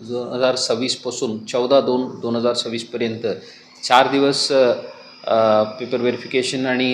दोन हजार सव्वीसपासून चौदा दोन दोन हजार सव्वीसपर्यंत चार दिवस पेपर व्हेरिफिकेशन आणि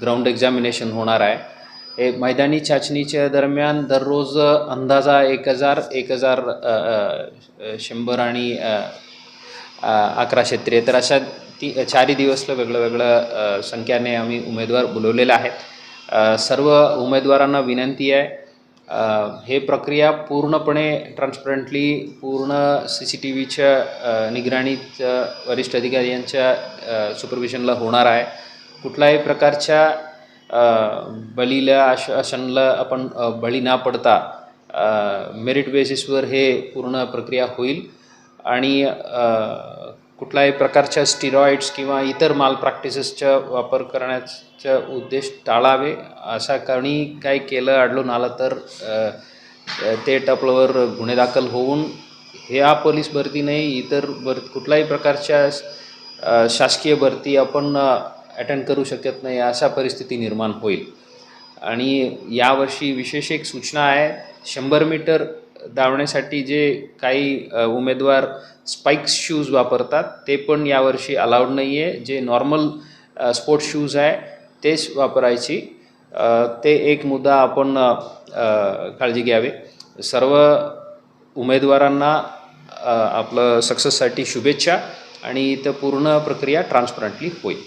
ग्राउंड एक्झामिनेशन होणार आहे. हे मैदानी चाचणीच्या दरम्यान दररोज अंदाजा एक हजार एक हजार शंभर आणि अकराशे त्रेहत्तर अशा ती चारही दिवसला वेगळं वेगळं संख्याने आम्ही उमेदवार बोलवलेले आहेत. सर्व उमेदवारांना विनंती आहे हे प्रक्रिया पूर्णपणे ट्रान्सपरंटली पूर्ण सी सी टी व्हीच्या निगराणीत वरिष्ठ अधिकारी यांच्या सुपरविजनला होणार आहे. कुठल्याही प्रकारच्या अ, बळीला आश्वासनला आपण बळी न पडता मेरिट बेसिसवर हे पूर्ण प्रक्रिया होईल. आणि कुठल्याही प्रकारच्या स्टिरॉइड्स किंवा इतर माल प्रॅक्टिसेसचा वापर करण्याचा उद्देश टाळावे अशा कारणी काय केलं आढळून आलं तर ते टपलावर गुन्हे दाखल होऊन ह्या पोलीस भरती नाही इतर भर कुठल्याही प्रकारच्या शासकीय भरती आपण अटेंड करू शकत नाही अशा परिस्थिती निर्माण होईल. आणि यावर्षी विशेष एक सूचना आहे शंभर मीटर धावण्यासाठी जे काही उमेदवार स्पाइक्स शूज वापरतात ते पण यावर्षी अलाउड नाही आहे जे नॉर्मल स्पोर्ट्स शूज आहे तेच वापरायची. ते एक मुद्दा आपण काळजी घ्यावे. सर्व उमेदवारांना आपलं सक्सेससाठी शुभेच्छा आणि इथं पूर्ण प्रक्रिया ट्रान्सपरंटली होईल.